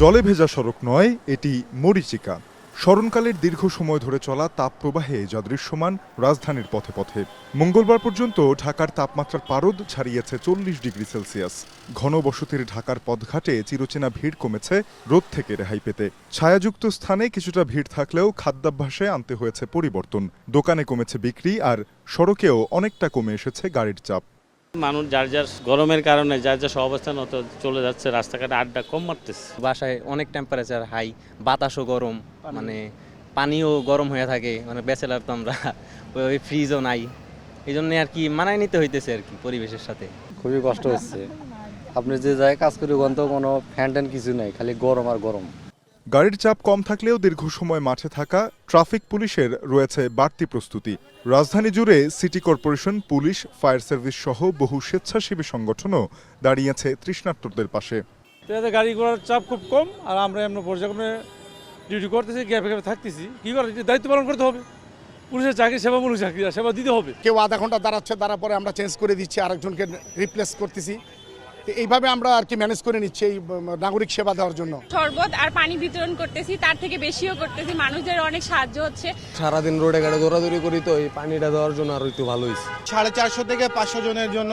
জলে ভেজা সড়ক নয়, এটি মরিচিকা। স্মরণকালের দীর্ঘ সময় ধরে চলা তাপপ্রবাহে যা দৃশ্যমান রাজধানীর পথে পথে। মঙ্গলবার পর্যন্ত ঢাকার তাপমাত্রার পারদ ছাড়িয়েছে চল্লিশ ডিগ্রি সেলসিয়াস। ঘন বসতির ঢাকার পথঘাটে চিরচেনা ভিড় কমেছে রোদ থেকে রেহাই পেতে। ছায়াযুক্ত স্থানে কিছুটা ভিড় থাকলেও খাদ্যাভ্যাসে আনতে হয়েছে পরিবর্তন। দোকানে কমেছে বিক্রি আর সড়কেও অনেকটা কমে এসেছে গাড়ির চাপ। মানুষ যার যার গরমের কারণে যার যার অবস্থান মতো চলে যাচ্ছে রাস্তাঘাটে আড্ডা কম মারতেছে। বাসায় অনেক টেম্পারেচার হাই বাতাসও গরম মানে পানিও গরম হয়ে থাকে মানে ব্যাচেলার তো আমরা ওই- ওই ফ্রিজও নাই। এই জন্য আর কি মানায় নিতে হইতেছে আর কি পরিবেশের সাথে। খুবই কষ্ট হচ্ছে। আপনি যে জায়গায় কাজ করি ওখান তো কোনো ফ্যান ট্যান কিছু নাই খালি গরম আর গরম। গাড়ির চাপ কম থাকলেও দীর্ঘ সময় মাঠে থাকা ট্রাফিক পুলিশের রয়েছে বাড়তি প্রস্তুতি। রাজধানী জুড়ে city corporation police fire service সহ বহু স্বেচ্ছাসেবী সংগঠনও দাঁড়িয়েছে তৃষ্ণার্তদের পাশে। এতে গাড়ি ঘোড়ার চাপ খুব কম আর আমরা এমন পর্যায়ক্রমে ডিউটি করতেছি গ্যাপে গ্যাপে থাকতেছি। কী করে দায়িত্ব পালন করতে হবে। পুলিশের চাকরি সেবামূলক চাকরি সেবা দিতে হবে। কেউ আধা ঘণ্টা দাঁড়াচ্ছে দাঁড়ার পরে আমরা চেঞ্জ করে দিচ্ছি আরেকজনকে রিপ্লেস করতেছি। এইভাবে আমরা আর কি ম্যানেজ করে নিচ্ছি এই নাগরিক সেবা দেওয়ার জন্য। শরবত আর পানি বিতরণ করতেছি তার থেকে বেশিও করতেছি মানুষদের অনেক সাহায্য হচ্ছে। সারাদিন রোডে গাড়ি দৌড়াদৌড়ি করি তো এই পানিটা দেওয়ার জন্য আর একটু ভালো হয়েছে সাড়ে চারশো থেকে পাঁচশো জনের জন্য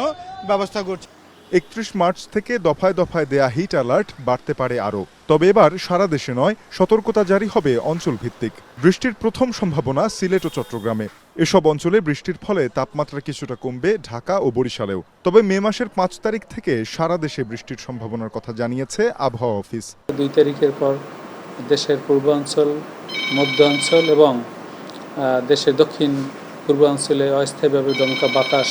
ব্যবস্থা করছি। একত্রিশ মার্চ থেকে দফায় দফায় দেয়া হিট অ্যালার্ট বাড়তে পারে আরও। তবে এবার সারা দেশে নয়, সতর্কতা জারি হবে অঞ্চল ভিত্তিক বৃষ্টির প্রথম সম্ভাবনা সিলেট ও চট্টগ্রামে। এসব অঞ্চলে বৃষ্টির ফলে তাপমাত্রা কিছুটা কমবে ঢাকা ও বরিশালেও। তবে মে মাসের পাঁচ তারিখ থেকে সারা দেশে বৃষ্টির সম্ভাবনার কথা জানিয়েছে আবহাওয়া অফিস। দুই তারিখের পর দেশের পূর্বাঞ্চল মধ্যাঞ্চল এবং দেশের দক্ষিণ পূর্বাঞ্চলে অস্থায়ীভাবে দমকা বাতাস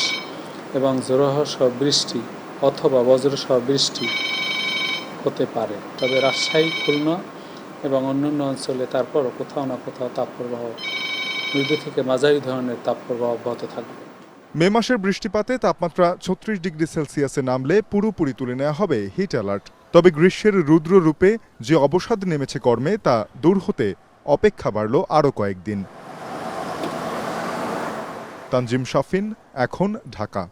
এবং জোরহ সহ বৃষ্টি অথবা বজ্রসহ বৃষ্টি হতে পারে। তবে রাজশাহী, খুলনা এবং অন্যান্য অঞ্চলে তারপরও কোথাও না কোথাও তাপপ্রবাহ, মৃদু থেকে মাঝারি ধরনের তাপপ্রবাহ অব্যাহত থাকবে। মে মাসের বৃষ্টিপাতে তাপমাত্রা ছত্রিশ ডিগ্রি সেলসিয়াসে নামলে পুরোপুরি তুলে নেওয়া হবে হিট অ্যালার্ট। তবে গ্রীষ্মের রুদ্র রূপে যে অবসাদ নেমেছে কর্মে, তা দূর হতে অপেক্ষা বাড়ল আরও কয়েকদিন। তানজিম শাফিন, এখন ঢাকা।